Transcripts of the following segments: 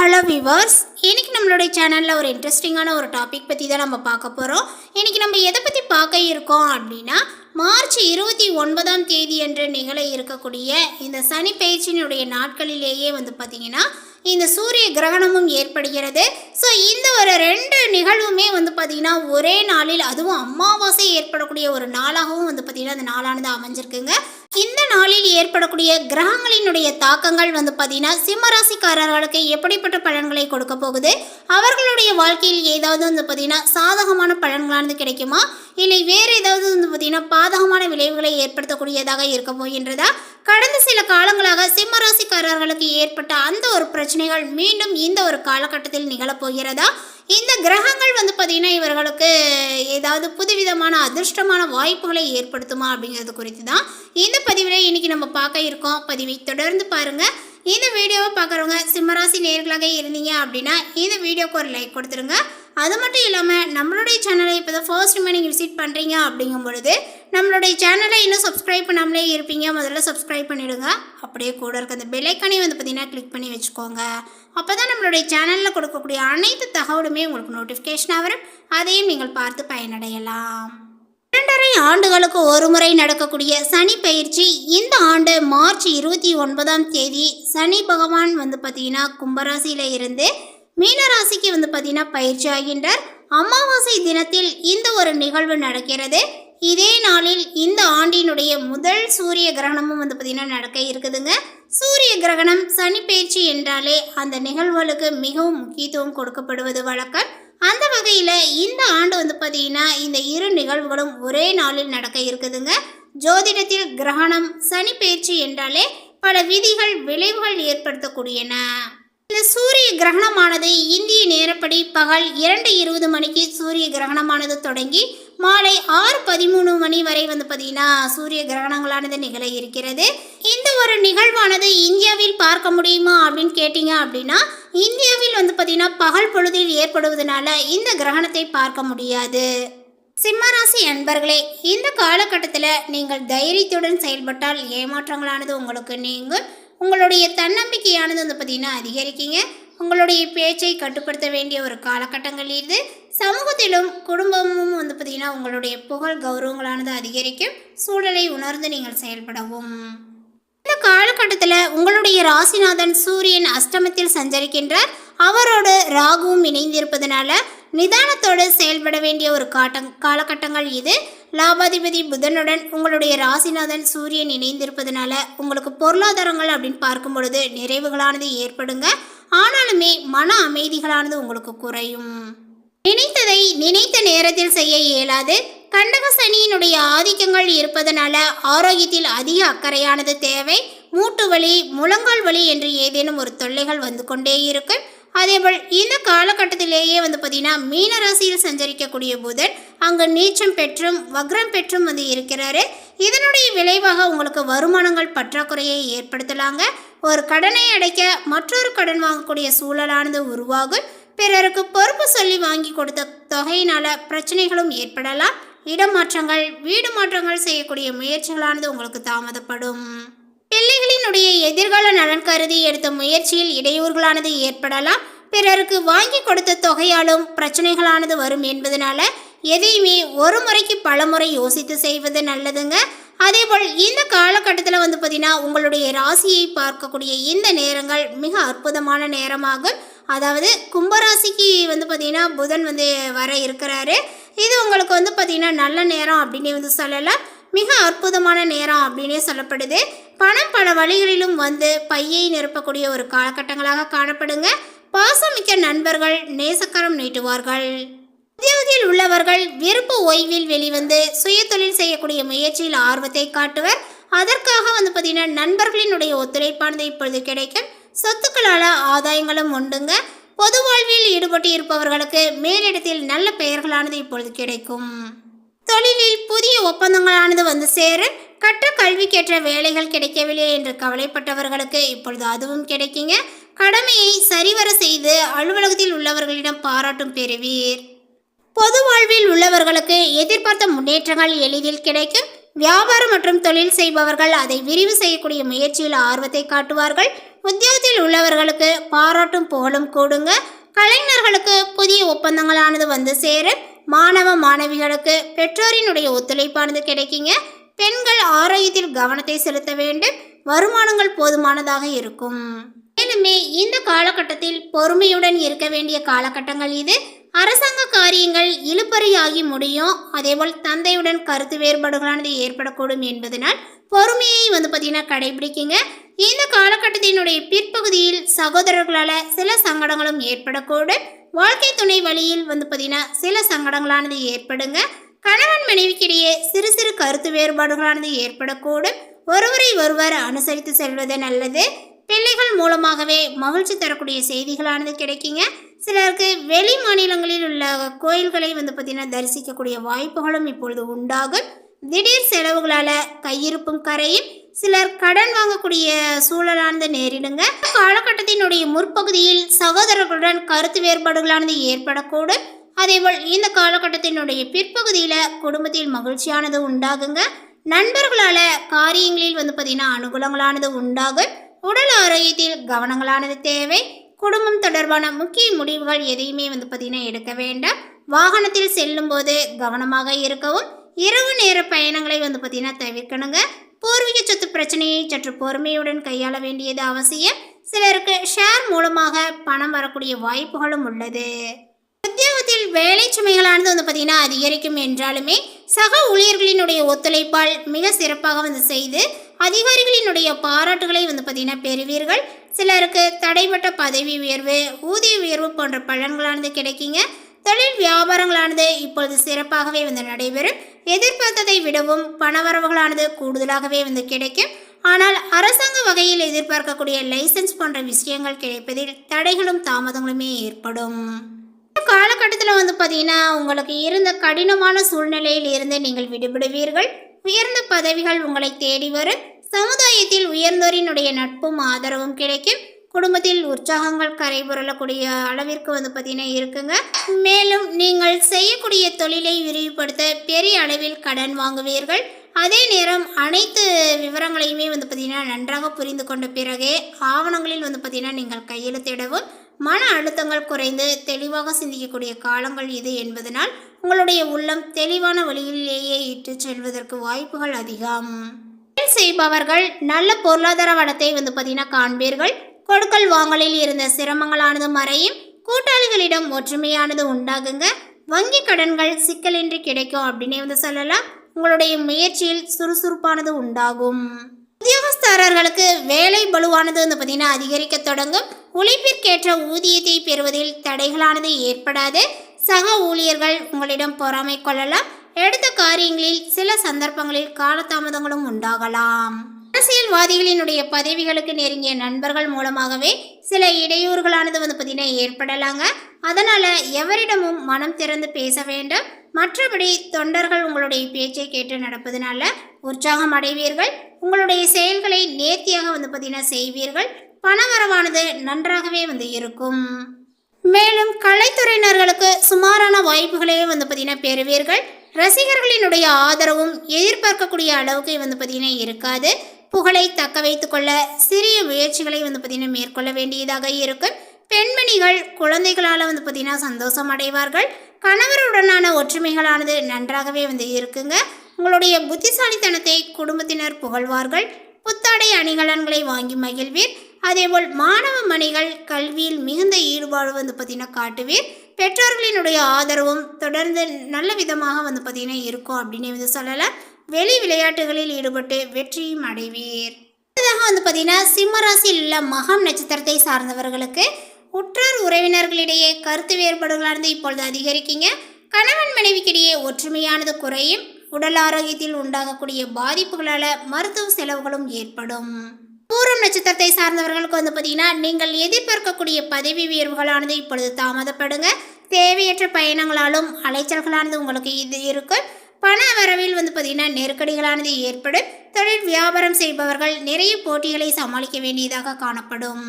Hello viewers இன்றைக்கி நம்மளுடைய சேனலில் ஒரு இன்ட்ரெஸ்டிங்கான ஒரு டாபிக் பற்றி தான் நம்ம பார்க்க போகிறோம் இன்னைக்கு நம்ம எதை பற்றி பார்க்க இருக்கோம் அப்படின்னா மார்ச் இருபத்தி ஒன்பதாம் தேதி என்ற நிகழ இருக்கக்கூடிய இந்த சனி பயிற்சியினுடைய நாட்களிலேயே வந்து பார்த்திங்கன்னா இந்த சூரிய கிரகணமும் ஏற்படுகிறது. ஸோ இந்த ஒரு ரெண்டு நிகழ்வுமே வந்து பார்த்திங்கன்னா ஒரே நாளில் அதுவும் அமாவாசை ஏற்படக்கூடிய ஒரு நாளாகவும் வந்து பார்த்திங்கன்னா அந்த நாளானது அமைஞ்சிருக்குங்க. இந்த நாளில் ஏற்படக்கூடிய கிரகங்களினுடைய தாக்கங்கள் வந்து பார்த்தீங்கன்னா சிம்மராசிக்காரர்களுக்கு எப்படிப்பட்ட பலன்களை கொடுக்க போகுது? அவர்களுடைய வாழ்க்கையில் ஏதாவது வந்து பார்த்தீங்கன்னா சாதகமான பலன்களானது கிடைக்குமா? இல்லை வேறு ஏதாவது வந்து பார்த்தீங்கன்னா பாதகமான விளைவுகளை ஏற்படுத்தக்கூடியதாக இருக்க போகின்றதா? கடந்த சில காலங்களாக சிம்மராசிக்காரர்களுக்கு ஏற்பட்ட அந்த ஒரு பிரச்சனைகள் மீண்டும் இந்த ஒரு காலகட்டத்தில் நிகழப்போகிறதா இந்த கிரகங்கள் வந்து பார்த்திங்கன்னா இவர்களுக்கு ஏதாவது புதுவிதமான அதிர்ஷ்டமான வாய்ப்புகளை ஏற்படுத்துமா அப்படிங்கிறது குறித்து தான் இந்த பதிவில் இன்னைக்கு நம்ம பார்க்க இருக்கோம். பதிவை தொடர்ந்து பாருங்கள் இந்த வீடியோவை பார்க்குறவங்க சிம்மராசி நேர்களாக இருந்தீங்க அப்படின்னா இந்த வீடியோக்கு ஒரு லைக் கொடுத்துருங்க. அது மட்டும் இல்லாமல் நம்மளுடைய சேனலை இப்போ தான் ஃபர்ஸ்ட் டைம் நீங்கள் விசிட் பண்ணுறீங்க அப்படிங்கும் பொழுது நம்மளுடைய சேனலை இன்னும் சப்ஸ்கிரைப் பண்ணாமலே இருப்பீங்க. முதல்ல சப்ஸ்கிரைப் பண்ணிவிடுங்க அப்படியே கூட இருக்க அந்த பெலைக்கனையும் வந்து பார்த்தீங்கன்னா கிளிக் பண்ணி வச்சுக்கோங்க. அப்போ தான் நம்மளுடைய சேனலில் கொடுக்கக்கூடிய அனைத்து தகவலுமே உங்களுக்கு நோட்டிஃபிகேஷனாக வரும். அதையும் நீங்கள் பார்த்து பயனடையலாம். இரண்டரை ஆண்டுகளுக்கு ஒரு முறை நடக்கக்கூடிய சனி பயிற்சி இந்த ஆண்டு மார்ச் இருபத்தி ஒன்பதாம் தேதி சனி பகவான் வந்து பார்த்தீங்கன்னா கும்பராசியில் இருந்து மீனராசிக்கு வந்து பார்த்தீங்கன்னா பயிற்சி ஆகின்றார். அமாவாசை தினத்தில் இந்த ஒரு நிகழ்வு நடக்கிறது. இதே நாளில் இந்த ஆண்டினுடைய முதல் சூரிய கிரகணமும் வந்து பார்த்தீங்கன்னா நடக்க இருக்குதுங்க. சூரிய கிரகணம் சனி பயிற்சி என்றாலே அந்த நிகழ்வுகளுக்கு மிகவும் முக்கியத்துவம் கொடுக்கப்படுவது வழக்கம். அந்த வகையில் இந்த ஆண்டு வந்து பார்த்தீங்கன்னா இந்த இரு நிகழ்வுகளும் ஒரே நாளில் நடக்க இருக்குதுங்க. ஜோதிடத்தில் கிரகணம் சனி பயிற்சி என்றாலே பல விதிகள் விளைவுகள் ஏற்படுத்தக்கூடியன. இந்த சூரிய கிரகணமானது இந்திய நேரப்படி பகல் இரண்டு இருபது மணிக்கு சூரிய கிரகணமானது தொடங்கி மாலை ஆறு பதிமூணு மணி வரை வந்து பார்த்தீங்கன்னா சூரிய கிரகணங்களானது நிகழ இருக்கிறது. இந்த ஒரு நிகழ்வானது இந்தியாவில் பார்க்க முடியுமா அப்படின்னு கேட்டிங்க அப்படின்னா இந்தியாவில் வந்து பார்த்தீங்கன்னா பகல் பொழுதில் ஏற்படுவதனால இந்த கிரகணத்தை பார்க்க முடியாது. சிம்மராசி அன்பர்களே இந்த காலகட்டத்தில் நீங்கள் தைரியத்துடன் செயல்பட்டால் ஏமாற்றங்களானது உங்களுக்கு நீங்கும். உங்களுடைய தன்னம்பிக்கையானது வந்து பார்த்தீங்கன்னா அதிகரிக்கீங்க. உங்களுடைய பேச்சை கட்டுப்படுத்த வேண்டிய ஒரு காலகட்டங்கள் இது. சமூகத்திலும் குடும்பமும் வந்து பார்த்தீங்கன்னா உங்களுடைய புகழ் கௌரவங்களானது அதிகரிக்கும். சூழலை உணர்ந்து நீங்கள் செயல்படவும். இந்த காலகட்டத்தில் உங்களுடைய ராசிநாதன் சூரியன் அஷ்டமத்தில் சஞ்சரிக்கின்றார். அவரோடு ராகுவும் இணைந்திருப்பதனால நிதானத்தோடு செயல்பட வேண்டிய ஒரு காட்டங் காலகட்டங்கள் இது. லாபாதிபதி புதனுடன் உங்களுடைய ராசிநாதன் சூரியன் இணைந்திருப்பதனால உங்களுக்கு பொருளாதாரங்கள் அப்படின்னு பார்க்கும் பொழுது நிறைவுகளானது ஏற்படுங்க. ஆனாலுமே மன அமைதிகளானது உங்களுக்கு குறையும். நினைத்ததை நினைத்த நேரத்தில் செய்ய இயலாது. கண்டக சனியினுடைய ஆதிக்கங்கள் இருப்பதனால ஆரோக்கியத்தில் அதிக அக்கறையானது தேவை. மூட்டு வலி முழங்கால் வலி என்று ஏதேனும் ஒரு தொல்லைகள் வந்து கொண்டே இருக்கும். அதேபோல் இந்த காலகட்டத்திலேயே வந்து பார்த்தீங்கன்னா மீனராசியில் சஞ்சரிக்கக்கூடிய புதன் அங்கு நீச்சம் பெற்றும் வக்ரம் பெற்றும் வந்து இருக்கிறாரு. இதனுடைய விளைவாக உங்களுக்கு வருமானங்கள் பற்றாக்குறையை ஏற்படுத்தலாங்க. ஒரு கடனை அடைக்க மற்றொரு கடன் வாங்கக்கூடிய சூழலானது உருவாகும். பிறருக்கு பொறுப்பு சொல்லி வாங்கி கொடுத்த தொகையினால பிரச்சனைகளும் ஏற்படலாம். இடமாற்றங்கள் வீடு மாற்றங்கள் செய்யக்கூடிய முயற்சிகளானது உங்களுக்கு தாமதப்படும். பிள்ளைகளினுடைய எதிர்கால நலன் கருதி எடுத்த முயற்சியில் இடையூறுகளானது ஏற்படலாம். பிறருக்கு வாங்கி கொடுத்த தொகையாலும் பிரச்சனைகளானது வரும் என்பதனால எதையுமே ஒரு முறைக்கு பல முறை யோசித்து செய்வது நல்லதுங்க. அதேபோல் இந்த காலகட்டத்தில் வந்து பார்த்தீங்கன்னா உங்களுடைய ராசியை பார்க்கக்கூடிய இந்த நேரங்கள் மிக அற்புதமான நேரமாகும். அதாவது கும்பராசிக்கு வந்து பார்த்தீங்கன்னா புதன் வந்து வர இருக்கிறாரு. இது உங்களுக்கு வந்து பார்த்தீங்கன்னா நல்ல நேரம் அப்படின்னு வந்து சொல்லலாம். மிக அற்புதமான நேரம் அப்படின்னே சொல்லப்படுது. பணம் பல வழிகளிலும் வந்து பையை நிரப்பக்கூடிய ஒரு காலகட்டங்களாக காணப்படுங்க. பாசமிக்க நண்பர்கள் நேசக்கரம் நீட்டுவார்கள். உத்தியோகத்தில் உள்ளவர்கள் விருப்ப ஓய்வில் வெளிவந்து சுயதொழில் செய்யக்கூடிய முயற்சியில் ஆர்வத்தை காட்டுவர். அதற்காக வந்து பார்த்தீங்கன்னா நண்பர்களினுடைய ஒத்துழைப்பானது இப்பொழுது கிடைக்கும். சொத்துக்களால் ஆதாயங்களும் உண்டுங்க. பொது வாழ்வில் ஈடுபட்டு இருப்பவர்களுக்கு மேலிடத்தில் நல்ல பெயர்களானது இப்பொழுது கிடைக்கும். தொழிலில் புதிய ஒப்பந்தங்களானது வந்து சேரும். கற்ற கல்விக்கேற்ற வேலைகள் கிடைக்கவில்லை என்று கவலைப்பட்டவர்களுக்கு இப்பொழுது அதுவும் கிடைக்குங்க. கடமையை சரிவர செய்து அலுவலகத்தில் உள்ளவர்களிடம் பாராட்டும் பெறுவீர். பொது வாழ்வில் உள்ளவர்களுக்கு எதிர்பார்த்த முன்னேற்றங்கள் எளிதில் கிடைக்கும். வியாபாரம் மற்றும் தொழில் செய்பவர்கள் அதை விரிவு செய்யக்கூடிய முயற்சியில் ஆர்வத்தை காட்டுவார்கள். உத்தியோகத்தில் உள்ளவர்களுக்கு பாராட்டும் புகழும் கூடுங்க. கலைஞர்களுக்கு புதிய ஒப்பந்தங்களானது வந்து சேரும். மாணவ மாணவிகளுக்கு பெற்றோரினுடைய ஒத்துழைப்பானது கிடைக்குங்க. பெண்கள் ஆரோக்கியத்தில் கவனத்தை செலுத்த வேண்டும். வருமானங்கள் போதுமானதாக இருக்கும். மேலுமே இந்த காலகட்டத்தில் பொறுமையுடன் இருக்க வேண்டிய காலகட்டங்கள் இது. அரசாங்க காரியங்கள் இழுபறியாகி முடியும். அதேபோல் தந்தையுடன் கருத்து வேறுபாடுகளானது ஏற்படக்கூடும் என்பதனால் பொறுமையை வந்து பார்த்தீங்கன்னா கடைபிடிக்குங்க. இந்த காலகட்டத்தினுடைய பிற்பகுதியில் சகோதரர்களால் சில சங்கடங்களும் ஏற்படக்கூடும். வாழ்க்கை துணை வழியில் வந்து பார்த்தீங்கன்னா சில சங்கடங்களானது ஏற்படுங்க. கணவன் மனைவிக்கிடையே சிறு சிறு கருத்து வேறுபாடுகளானது ஏற்படக்கூடும். ஒருவரை ஒருவர் அனுசரித்து செல்வது நல்லது. பிள்ளைகள் மூலமாகவே மகிழ்ச்சி தரக்கூடிய செய்திகளானது கிடைக்குங்க. சிலருக்கு வெளி மாநிலங்களில் உள்ள கோயில்களை வந்து பார்த்திங்கன்னா தரிசிக்கக்கூடிய வாய்ப்புகளும் இப்பொழுது உண்டாகும். திடீர் செலவுகளால் கையிருப்பும் கரையும். சிலர் கடன் வாங்கக்கூடிய சூழலானது நேரிடுங்க. காலகட்டத்தினுடைய முற்பகுதியில் சகோதரர்களுடன் கருத்து வேறுபாடுகளானது ஏற்படக்கூடும். அதேபோல் இந்த காலகட்டத்தினுடைய பிற்பகுதியில் குடும்பத்தில் மகிழ்ச்சியானது உண்டாகுங்க. நண்பர்களால் காரியங்களில் வந்து பார்த்தீங்கன்னா அனுகூலங்களானது உண்டாகும். உடல் ஆரோக்கியத்தில் கவனங்களானது தேவை. குடும்பம் தொடர்பான முக்கிய முடிவுகள் எதையுமே வந்து பார்த்தீங்கன்னா எடுக்க வேண்டாம். வாகனத்தில் செல்லும்போது கவனமாக இருக்கவும் இரவு நேர பயணங்களை வந்து பார்த்தீங்கன்னா தவிர்க்கணுங்க. பூர்வீக சொத்து பிரச்சனையை சற்று பொறுமையுடன் கையாள வேண்டியது அவசியம். சிலருக்கு ஷேர் மூலமாக பணம் வரக்கூடிய வாய்ப்புகளும் உள்ளது. உத்தியோகத்தில் வேலை சுமைகளானது வந்து பார்த்தீங்கன்னா அதிகரிக்கும் என்றாலுமே சக ஊழியர்களினுடைய ஒத்துழைப்பால் மிக சிறப்பாக வந்து செய்து அதிகாரிகளினுடைய பாராட்டுகளை வந்து பார்த்தீங்கன்னா பெறுவீர்கள். சிலருக்கு தடைப்பட்ட பதவி உயர்வு ஊதிய உயர்வு போன்ற பலன்களானது கிடைக்குங்க. தொழில் வியாபாரங்களானது இப்பொழுது சிறப்பாகவே வந்து நடைபெறும். எதிர்பார்த்ததை விடவும் பணவரவுகளானது கூடுதலாகவே வந்து கிடைக்கும். ஆனால் அரசாங்க வகையில் எதிர்பார்க்கக்கூடிய லைசன்ஸ் போன்ற விஷயங்கள் கிடைப்பதில் தடைகளும் தாமதங்களுமே ஏற்படும். காலகட்டத்தில் வந்து பார்த்தீங்கன்னா உங்களுக்கு இருந்த கடினமான சூழ்நிலையில் இருந்து நீங்கள் விடுபடுவீர்கள். உயர்ந்த பதவிகள் உங்களை தேடி வரும். சமுதாயத்தில் உயர்ந்தோரினுடைய நட்பும் ஆதரவும் கிடைக்கும். குடும்பத்தில் உற்சாகங்கள் கரைபுரளக்கூடிய அளவிற்கு வந்து பார்த்தீங்கன்னா இருக்குங்க. மேலும் நீங்கள் செய்யக்கூடிய தொழிலை விரிவுபடுத்த பெரிய அளவில் கடன் வாங்குவீர்கள். அதே நேரம் அனைத்து விவரங்களையுமே வந்து பார்த்தீங்கன்னா நன்றாக புரிந்து கொண்ட பிறகே ஆவணங்களில் வந்து பார்த்தீங்கன்னா நீங்கள் கையெழுத்திடவும் மன அழுத்தங்கள் குறைந்து தெளிவாக சிந்திக்கக்கூடிய காலங்கள் இது என்பதனால் உங்களுடைய உள்ளம் தெளிவான வழியிலேயே இட்டு செல்வதற்கு வாய்ப்புகள் அதிகம். செய்பவர்கள் நல்ல பொருளாதார வளத்தை வந்து பார்த்தீங்கன்னா காண்பீர்கள். கொடுக்கல் வாங்கலில் இருந்த சிரமங்களானது மறையும். கூட்டாளிகளிடம் ஒற்றுமையானது உண்டாகுங்க. வங்கி கடன்கள் சிக்கலின்றி கிடைக்கும் அப்படின்னே வந்து சொல்லலாம். உங்களுடைய முயற்சியில் சுறுசுறுப்பானது உண்டாகும். உத்தியோகஸ்தாரர்களுக்கு வேலை பலுவானது வந்து பார்த்தீங்கன்னா அதிகரிக்க தொடங்கும். உழைப்பிற்கேற்ற ஊதியத்தை பெறுவதில் தடைகளானது ஏற்படாது. சக ஊழியர்கள் உங்களிடம் பொறாமை கொள்ளலாம். எடுத்த காரியங்களில் சில சந்தர்ப்பங்களில் காலதாமதங்களும் உண்டாகலாம். அரசியல்வாதிகளினுடைய பதவிகளுக்கு நெருங்கிய நண்பர்கள் மூலமாகவே சில இடையூறுகளானது வந்து பார்த்தீங்கன்னா ஏற்படலாங்க. அதனால எவரிடமும் மனம் திறந்து பேச வேண்டும். மற்றபடி தொண்டர்கள் உங்களுடைய பேச்சை கேட்டு நடப்பதனால உற்சாகம் அடைவீர்கள். உங்களுடைய செயல்களை நேர்த்தியாக வந்து பார்த்தீங்கன்னா செய்வீர்கள். பணவரவானது நன்றாகவே வந்து இருக்கும். மேலும் கலைத்துறையினர்களுக்கு சுமாரான வாய்ப்புகளையும் வந்து பார்த்தீங்கன்னா பெறுவீர்கள். ரசிகர்களினுடைய ஆதரவும் எதிர்பார்க்கக்கூடிய அளவுக்கு வந்து பார்த்தீங்கன்னா இருக்காது. புகழை தக்க வைத்துக்கொள்ள சிறிய முயற்சிகளை வந்து பார்த்தீங்கன்னா மேற்கொள்ள வேண்டியதாக இருக்கும். பெண்மணிகள் குழந்தைகளால் வந்து பார்த்தீங்கன்னா சந்தோஷம் அடைவார்கள். கணவருடனான ஒற்றுமைகளானது நன்றாகவே வந்து இருக்குங்க. உங்களுடைய புத்திசாலித்தனத்தை குடும்பத்தினர் புகழ்வார்கள். புத்தாடை அணிகலன்களை வாங்கி மகிழ்வீர். அதேபோல் மாணவ மணிகள் கல்வியில் மிகுந்த ஈடுபாடு வந்து பார்த்தீங்கன்னா காட்டுவீர். பெற்றோர்களினுடைய ஆதரவும் தொடர்ந்து நல்ல விதமாக வந்து பார்த்தீங்கன்னா இருக்கும் அப்படின்னு வந்து சொல்லலாம் வெளி விளையாட்டுகளில் ஈடுபட்டு வெற்றியும் அடைவீர். அடுத்ததாக வந்து பார்த்தீங்கன்னா சிம்மராசியில் உள்ள மகம் நட்சத்திரத்தை சார்ந்தவர்களுக்கு உற்றார் உறவினர்களிடையே கருத்து வேறுபாடுகளானது இப்பொழுது அதிகரிக்குங்க. கணவன் மனைவிக்கிடையே ஒற்றுமையானது குறையும். உடல் ஆரோக்கியத்தில் உண்டாகக்கூடிய பாதிப்புகளால் மருத்துவ செலவுகளும் ஏற்படும். பூரம் நட்சத்திரத்தை சார்ந்தவர்களுக்கு வந்து பார்த்தீங்கன்னா நீங்கள் எதிர்பார்க்கக்கூடிய பதவி உயர்வுகளானது இப்பொழுது தாமதப்படுங்க. தேவையற்ற பயணங்களாலும் அலைச்சல்களானது உங்களுக்கு இது இருக்கும். பண வரவில் வந்து பார்த்தீங்கன்னா நெருக்கடிகளானது ஏற்படும். தொழில் வியாபாரம் செய்பவர்கள் நிறைய போட்டிகளை சமாளிக்க வேண்டியதாக காணப்படும்.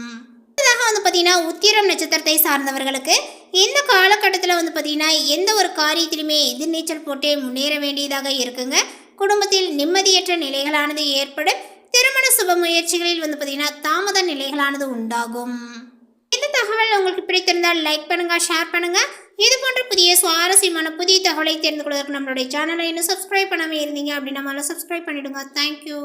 அடுத்ததாக வந்து பார்த்தீங்கன்னா உத்திரம் நட்சத்திரத்தை சார்ந்தவர்களுக்கு இந்த காலகட்டத்தில் வந்து பார்த்தீங்கன்னா எந்த ஒரு காரியத்திலுமே எதிர்நீச்சல் போட்டே முன்னேற வேண்டியதாக இருக்குங்க. குடும்பத்தில் நிம்மதியற்ற நிலைகளானது ஏற்படும். திருமண சுப முயற்சிகளில் வந்து பார்த்தீங்கன்னா தாமத நிலைகளானது உண்டாகும். இந்த தகவல் உங்களுக்கு பிடித்திருந்தால் லைக் பண்ணுங்கள் ஷேர் பண்ணுங்கள் இது போன்ற புதிய சுவாரஸ்யமான புதிய தகவலை தெரிந்து கொள்வதற்கு நம்மளுடைய சேனலை இன்னும் சப்ஸ்கிரைப் பண்ணாமல் இருந்தீங்க அப்படின்னா நம்மளால சப்ஸ்கிரைப் பண்ணிவிடுங்க தேங்க்யூ